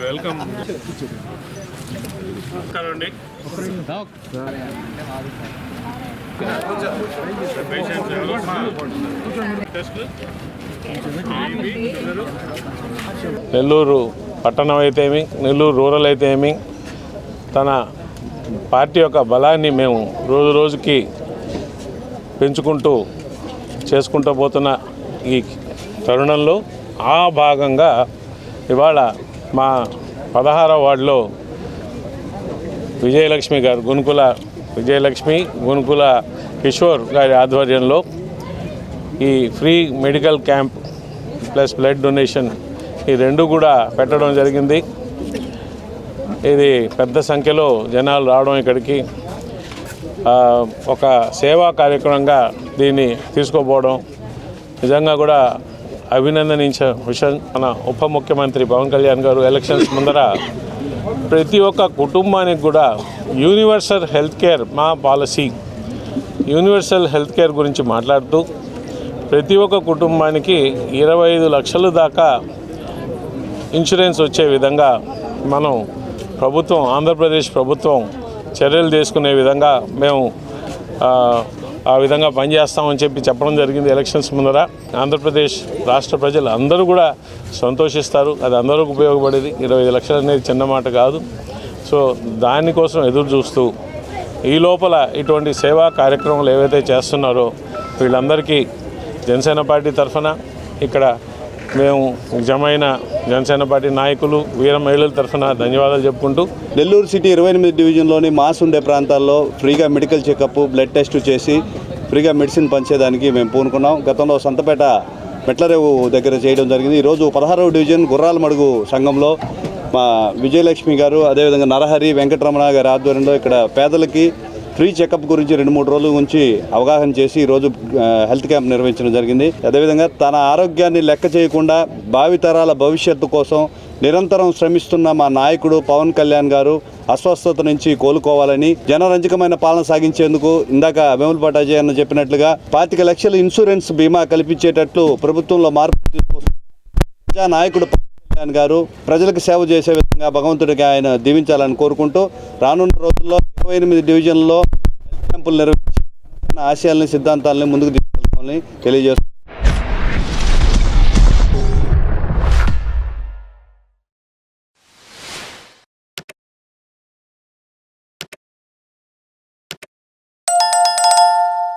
Welcome అండి నెల్లూరు పట్టణం అయితేమి నెల్లూరు రూరల్ అయితేమి తన పార్టీ యొక్క బలాన్ని మేము రోజు రోజుకి పెంచుకుంటూ చేసుకుంటూ పోతున్న ఈ తరుణంలో ఆ భాగంగా ఇవాళ మా పదహారవ వార్డులో విజయలక్ష్మి గారు గునుకుల విజయలక్ష్మి గునుకుల కిషోర్ గారి ఆధ్వర్యంలో ఈ free medical camp plus blood donation ఈ రెండు కూడా పెట్టడం జరిగింది. ఇది పెద్ద సంఖ్యలో జనాలు రావడం ఇక్కడికి. ఒక సేవా కార్యక్రమంగా దీన్ని తీసుకోపోవడం నిజంగా కూడా అభినందనించిన విషయం మన ఉప ముఖ్యమంత్రి పవన్ కళ్యాణ్ గారు ఎలక్షన్స్ ముందర ప్రతి ఒక్క కుటుంబానికి కూడా యూనివర్సల్ హెల్త్ కేర్ మా పాలసీ యూనివర్సల్ హెల్త్ కేర్ గురించి మాట్లాడుతూ ప్రతి ఒక్క కుటుంబానికి ఇరవై ఐదు లక్షల దాకా ఇన్సూరెన్స్ వచ్చే విధంగా మనం ప్రభుత్వం ఆంధ్రప్రదేశ్ ప్రభుత్వం చర్యలు తీసుకునే విధంగా మేము ఆ, విధంగా పనిచేస్తామని చెప్పి చెప్పడం జరిగింది ఎలక్షన్స్ ముందర. ఆంధ్రప్రదేశ్ రాష్ట్ర ప్రజలు అందరూ కూడా సంతోషిస్తారు. అది అందరికి ఉపయోగపడేది. ఇరవై లక్షలు అనేది చిన్న మాట కాదు. సో దానికోసం ఎదురు చూస్తూ ఈ లోపల ఇటువంటి సేవా కార్యక్రమాలు ఏవైతే చేస్తున్నారో వీళ్ళందరికీ జనసేన పార్టీ తరఫున ఇక్కడ మేము జమైన జనసేన పార్టీ నాయకులు వీర మహిళల తరఫున ధన్యవాదాలు చెప్పుకుంటూ నెల్లూరు సిటీ ఇరవై ఎనిమిది డివిజన్లోని మాస్ ఉండే ప్రాంతాల్లో ఫ్రీగా మెడికల్ చెకప్ బ్లడ్ టెస్ట్ చేసి ఫ్రీగా మెడిసిన్ పంచేదానికి మేము పూనుకున్నాం. గతంలో సంతపేట మెట్లరేవు దగ్గర చేయడం జరిగింది. ఈరోజు పదహారవ డివిజన్ గుర్రాల మడుగు సంఘంలో మా విజయలక్ష్మి గారు అదేవిధంగా నరహరి వెంకటరమణ గారి ఆధ్వర్యంలో ఇక్కడ పేదలకి ఫ్రీ చెకప్ గురించి రెండు మూడు రోజుల నుంచి అవగాహన చేసి ఈరోజు హెల్త్ క్యాంప్ నిర్వహించడం జరిగింది. అదేవిధంగా తన ఆరోగ్యాన్ని లెక్క చేయకుండా భావితరాల భవిష్యత్తు కోసం నిరంతరం శ్రమిస్తున్న మా నాయకుడు పవన్ కళ్యాణ్ గారు అస్వస్థత నుంచి కోలుకోవాలని జనరంజకమైన పాలన సాగించేందుకు ఇందాక వేములపాటి పటాజీ అన్న చెప్పినట్లుగా పాతిక లక్షల ఇన్సూరెన్స్ బీమా కల్పించేటట్లు ప్రభుత్వంలో మార్పు తీసుకొస్తున్న ప్రజా నాయకుడు పవన్ కళ్యాణ్ గారు ప్రజలకు సేవ చేసే విధంగా భగవంతుడికి ఆయన దీవించాలని కోరుకుంటూ రానున్న రోజుల్లో ఇరవై ఎనిమిది డివిజన్లో క్యాంపులు నిర్వహించి ఆశయాలని సిద్ధాంతాలని ముందుకు తీసుకెళ్తామని తెలియజేస్తున్నాం.